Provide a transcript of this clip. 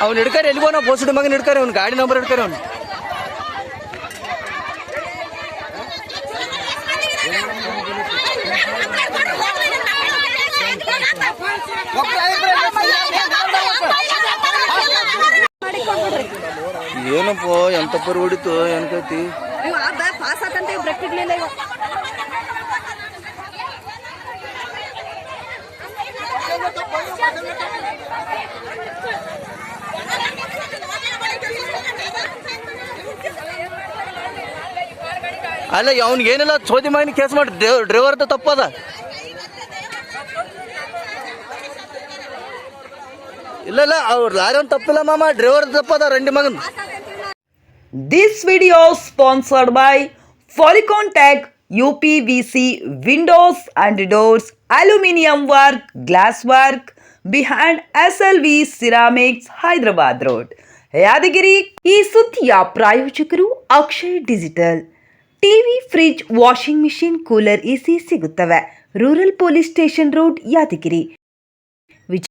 ಅವ್ನು ಹಿಡ್ಕಾರೆ ಎಲ್ಲಿಗೋ ನಾವು ಬೋಸ್ ಮಗನ ಹಿಡ್ಕಾರೆ ಅವ್ನು ಗಾಡಿ ನಂಬರ್ ಹಿಡ್ಕಾರೆ ಅವ್ನು. ಏನಪ್ಪ ಎಂತಪ್ಪ ಹೊಡಿತು ಏನ್ಕೈತಿ ಪಾಸ್ ಆತಂತ ಬ್ರೆಕ್ ಇಡ್ಲಿಲ್ಲ ಇವಾಗ ಅಲ್ಲ, ಅವ್ನಿಗೆ ಏನಿಲ್ಲ ಚೋದಿ ಮಾಡಿ ಕೇಸ್ ಮಾಡಿ ಡ್ರೈವರ್ ತಪ್ಪದ? ಇಲ್ಲ ಇಲ್ಲ, ಅವ್ರ ಲಾರಿ ಅವ್ನ್ ತಪ್ಪಿಲ್ಲ ಮಾಮ, ಡ್ರೈವರ್ ತಪ್ಪದ, ರಂಡಿ ಮಗನ್. This video sponsored V C windows and doors aluminium work glass Work Glass S L V ceramics Hyderabad road. Yadgiri, ಈ ಸುದ್ದಿಯ ಪ್ರಾಯೋಜಕರು Akshay digital. TV, fridge, washing machine, cooler, AC ಸಿಗುತ್ತವೆ. Rural police station road, Yadgiri.